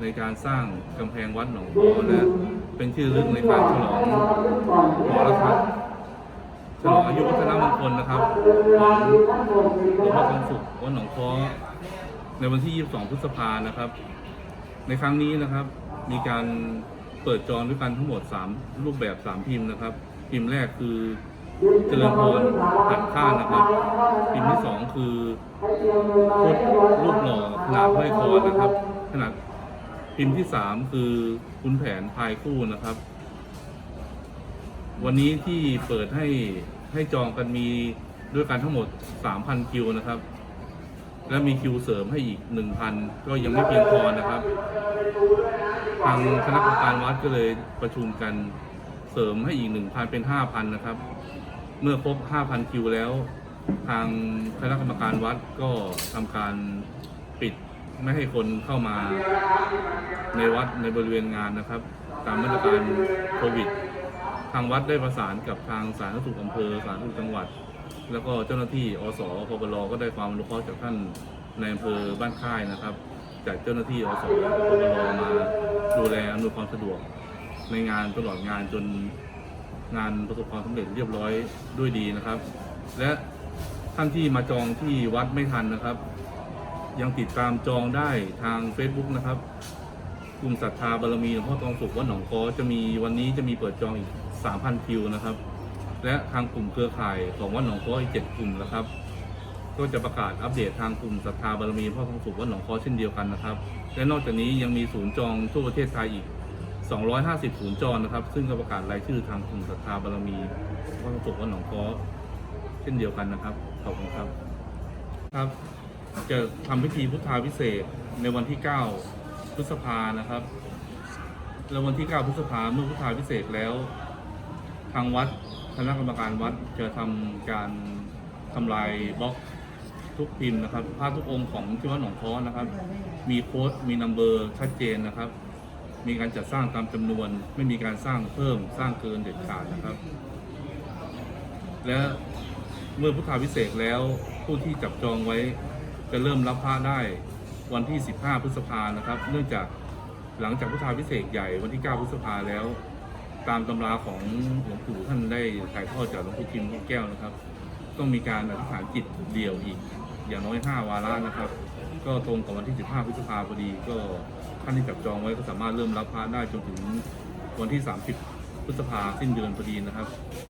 ในการสร้างกำแพงวัดหนองค้อและเป็นชื่อเรื่องในการฉลองหอระฆังฉลองอายุวัฒนมงคลนะครับของหลวงพ่อทองสุขวัดหนองค้อในวันที่ 22 พฤษภานะครับ ในครั้งนี้นะครับ มีการเปิดจองด้วยกันทั้งหมด 3 รูปแบบ 3 พิมพ์นะครับ พิมพ์แรกคือเจริญพรหันข้านะครับ พิมพ์ที่ 2 คือพุทธรูปหล่อขนาดห้อยคอนะครับ ขนาด พิมพ์ที่3คือคุณแผนพายคู่นะครับ วันนี้ที่เปิดให้ให้จองกันมีด้วยกันทั้งหมด 3,000 คิวนะครับ และมีคิวเสริมให้อีก 1,000 ก็ยังไม่เพียงพอนะครับ ทางคณะกรรมการวัดก็เลยประชุมกันเสริมให้อีก 1,000 เป็น 5,000 นะครับ เมื่อครบ 5,000 คิวแล้ว ทางคณะกรรมการวัดก็ทำการปิด ไม่ให้คนเข้ามาในวัดในบริเวณงานนะครับ ตามมาตรการโควิด ทางวัดได้ประสานกับทางสาธารณสุขอำเภอสาธารณสุขจังหวัด แล้วก็เจ้าหน้าที่อสพบลก็ได้ความอนุเคราะห์จากท่านในอำเภอบ้านค่ายนะครับ จากเจ้าหน้าที่อสพบลมาดูแลอำนวยความสะดวกในงานตลอดงานจนงานประสบความสำเร็จเรียบร้อยด้วยดีนะครับ และท่านที่มาจองที่วัดไม่ทันนะครับ ยังติดตามจองได้ทาง Facebook นะครับกลุ่มศรัทธาบารมีหลวงพ่อทองสุขวัดหนองคอจะมีวันนี้จะมีเปิดจองอีก 3,000 คิวนะครับ และทางกลุ่มเครือข่ายของวัดหนองคออีก7กลุ่มนะครับ ก็จะประกาศอัปเดตทางกลุ่มศรัทธาบารมีหลวงพ่อทองสุขวัดหนองคอเช่นเดียวกันนะครับ และนอกจากนี้ยังมีศูนย์จองทั่วประเทศไทยอีก 250 ศูนย์จองนะครับ ซึ่งก็ประกาศรายชื่อทางกลุ่มศรัทธาบารมีหลวงพ่อทองสุขวัดหนองคอเช่นเดียวกันนะครับขอบคุณครับครับ จะทำพิธีพุทธาพิเศษในวันที่ 9 พฤษภานะครับ แล้ววันที่ 9 พฤษภาเมื่อพุทธาพิเศษแล้ว ทางวัดคณะกรรมการวัดจะทำการทำลายบล็อกทุกพิมพ์นะครับภาพทุกองค์ของที่วัดหนองค้อนะครับ มีโค้ดมีนัมเบอร์ชัดเจนนะครับ มีการจัดสร้างตามจำนวน ไม่มีการสร้างเพิ่มสร้างเกินเด็ดขาดนะครับ และเมื่อพุทธาพิเศษแล้วผู้ที่จับจองไว้ จะเริ่มรับพระได้วันที่ 15 พฤษภานะครับ เนื่องจากหลังจากพุทธาพิเศษใหญ่วันที่ 9 พฤษภาแล้ว ตามตำราของหลวงปู่ท่านได้ถ่ายทอดจากหลวงปู่ทิมลูกแก้วนะครับ ต้องมีการอธิษฐานจิตเดี่ยวอีก อย่างน้อย 5 วาระนะครับ ก็ตรงกับวันที่ 15 พฤษภาพอดี ก็ท่านที่จับจองไว้ก็สามารถเริ่มรับพระได้จนถึงวันที่ 30 พฤษภาสิ้นเดือนพอดีนะครับ